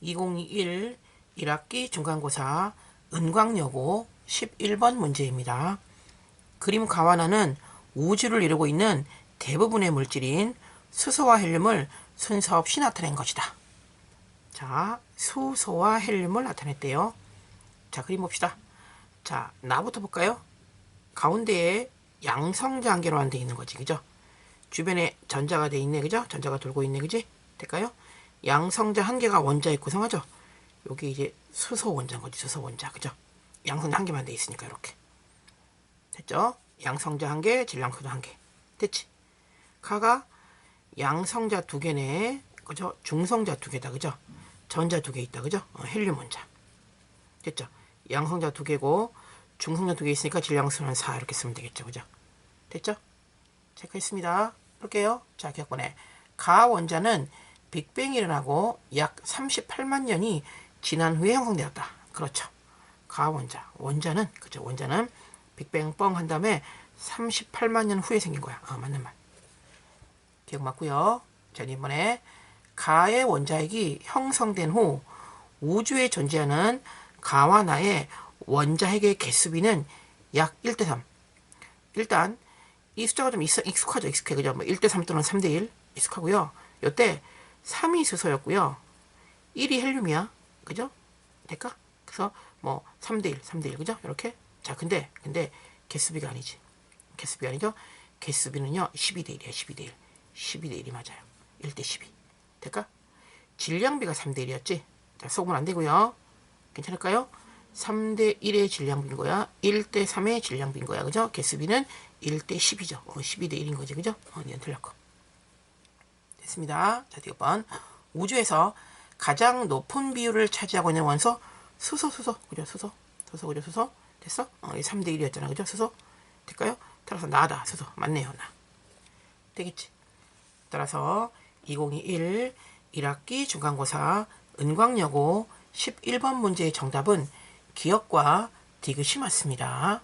2021 1학기 중간고사 은광여고 11번 문제입니다. 그림 가와나는 우주를 이루고 있는 대부분의 물질인 수소와 헬륨을 순서 없이 나타낸 것이다. 자, 수소와 헬륨을 나타냈대요. 자, 그림 봅시다. 자, 나부터 볼까요? 가운데에 개로 안 돼 있는 거지, 그죠? 주변에 전자가 돼 있네, 그죠? 전자가 돌고 있네, 그지? 될까요? 양성자 한 개가 원자에 구성하죠? 여기 이제 수소 원자인 거지, 수소 원자, 그죠? 양성자 한 개만 돼 있으니까, 이렇게. 됐죠? 양성자 한 개, 질량소자 한 개. 됐지? 카가 양성자 두 개네, 그죠? 중성자 두 개다, 그죠? 전자 두 개 있다, 그죠? 어, 헬륨 원자. 됐죠? 양성자 두 개고, 중성자 두 개 있으니까 질량수는 4 이렇게 쓰면 되겠죠, 그죠? 됐죠? 체크했습니다. 볼게요. 자, 기억번에 가 원자는 빅뱅이 일어나고 약 38만 년이 지난 후에 형성되었다. 그렇죠. 가 원자. 원자는 그죠. 원자는 빅뱅 뻥 한 다음에 38만 년 후에 생긴 거야. 아, 맞는 말. 기억 맞고요. 자, 이번에 가의 원자핵이 형성된 후 우주에 존재하는 가와 나의 원자핵의 개수비는 약 1대 3. 일단 이 숫자가 좀 익숙, 익숙하죠. 익숙해. 그죠? 뭐 1대 3 또는 3대 1 익숙하고요. 요때 3이 수소였고요. 1이 헬륨이야. 그죠? 될까? 그래서 뭐 3대 1, 3대 1. 그죠? 이렇게. 자, 근데 근데 개수비가 아니지. 개수비 아니죠? 개수비는요. 12대 1이야. 12대 1. 12대 1이 맞아요. 1대 12. 될까? 질량비가 3대 1이었지. 자, 속으면 안 되고요. 괜찮을까요? 3대 1의 질량비인 거야. 1대 3의 질량비인 거야. 그죠? 개수비는 1대 10이죠. 어, 12대 1인 거지. 그죠? 어, 니는 틀렸고. 됐습니다. 자, 뒤에 번. 우주에서 가장 높은 비율을 차지하고 있는 원소 수소, 수소. 그죠? 수소. 수소, 그죠? 수소. 됐어? 어, 3대 1이었잖아. 그죠? 수소. 될까요? 따라서 나다. 수소. 맞네요. 나. 되겠지? 따라서 2021 1학기 중간고사 은광여고 11번 문제의 정답은 기억과 디귿이 맞습니다.